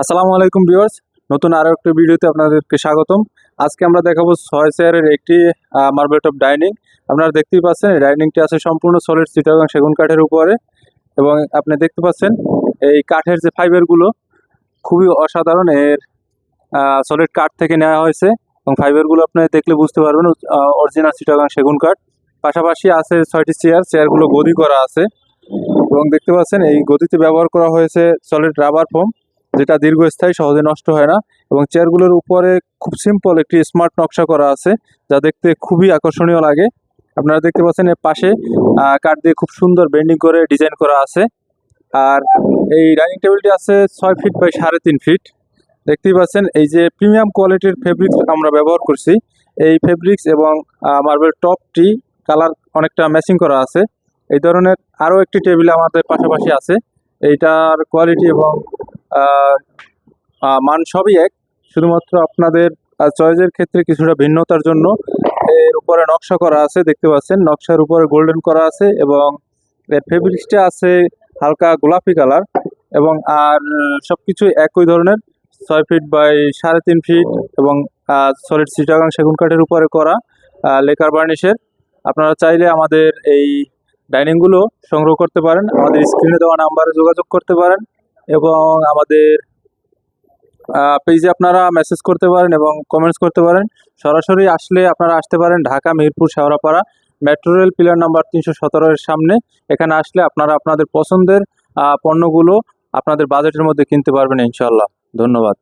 আসসালামু আলাইকুম ভিউয়ার্স। নতুন আরও একটি ভিডিওতে আপনাদেরকে স্বাগতম। আজকে আমরা দেখাবো ছয় চেয়ারের একটি মার্বেল টপ ডাইনিং আপনারা দেখতেই পাচ্ছেন ডাইনিংটি আছে সম্পূর্ণ সলিড চিটাগাং সেগুন কাঠের উপরে। এবং আপনি দেখতে পাচ্ছেন, এই কাঠের যে ফাইবারগুলো খুবই অসাধারণ। এর সলিড কাঠ থেকে নেওয়া হয়েছে। এবং ফাইবারগুলো আপনি দেখলে বুঝতে পারবেন অরিজিনাল চিটাগাং সেগুন কাঠ। পাশাপাশি আছে ছয়টি চেয়ার, চেয়ারগুলো গদি করা আছে। এবং দেখতে পাচ্ছেন, এই গদিতে ব্যবহার করা হয়েছে সলিড রাবার ফোম যেটা দীর্ঘস্থায়ী, সহজে নষ্ট হয় না এবং চেয়ারগুলোর উপরে খুব সিম্পল একটি স্মার্ট নকশা করা আছে, যা দেখতে খুবই আকর্ষণীয় লাগে। আপনারা দেখতে পাচ্ছেন এর পাশে কাঠ দিয়ে খুব সুন্দর বেন্ডিং করে ডিজাইন করা আছে। আর এই ডাইনিং টেবিলটি আছে ছয় ফিট বাই সাড়ে তিন ফিট দেখতেই পাচ্ছেন এই যে প্রিমিয়াম কোয়ালিটির ফেব্রিক্স আমরা ব্যবহার করছি। এই ফেব্রিক্স এবং মার্বেল টপটি কালার অনেকটা ম্যাচিং করা আছে। এই ধরনের আরও একটি টেবিল আমাদের পাশাপাশি আছে। এইটার কোয়ালিটি এবং মান সবই এক। শুধুমাত্র আপনাদের চয়েসের ক্ষেত্রে কিছুটা ভিন্নতার জন্য এর উপরে নকশা করা আছে, দেখতে পাচ্ছেন। নকশার উপরে গোল্ডেন করা আছে এবং এর ফেব্রিক্সটা আছে হালকা গোলাপি কালার এবং আর সব কিছু একই ধরনের, ছয় ফিট বাই সাড়ে তিন ফিট এবং সলিড সিটাগাং সেগুন কাঠের উপরে করা লেকার বার্নিশের আপনারা চাইলে আমাদের এই ডাইনিংগুলো সংগ্রহ করতে পারেন। আমাদের স্ক্রিনে দেওয়া নাম্বারে যোগাযোগ করতে পারেন। এবং আমাদের পেজে আপনারা মেসেজ করতে পারেন এবং কমেন্টস করতে পারেন। সরাসরি আসলে আপনারা আসতে পারেন Dhaka, Mirpur, Shewrapara metro rail pillar number তিনশো সতেরোর সামনে। এখানে আসলে আপনারা আপনাদের পছন্দের পণ্যগুলো আপনাদের বাজেটের মধ্যে কিনতে পারবেন ইনশাল্লাহ ধন্যবাদ।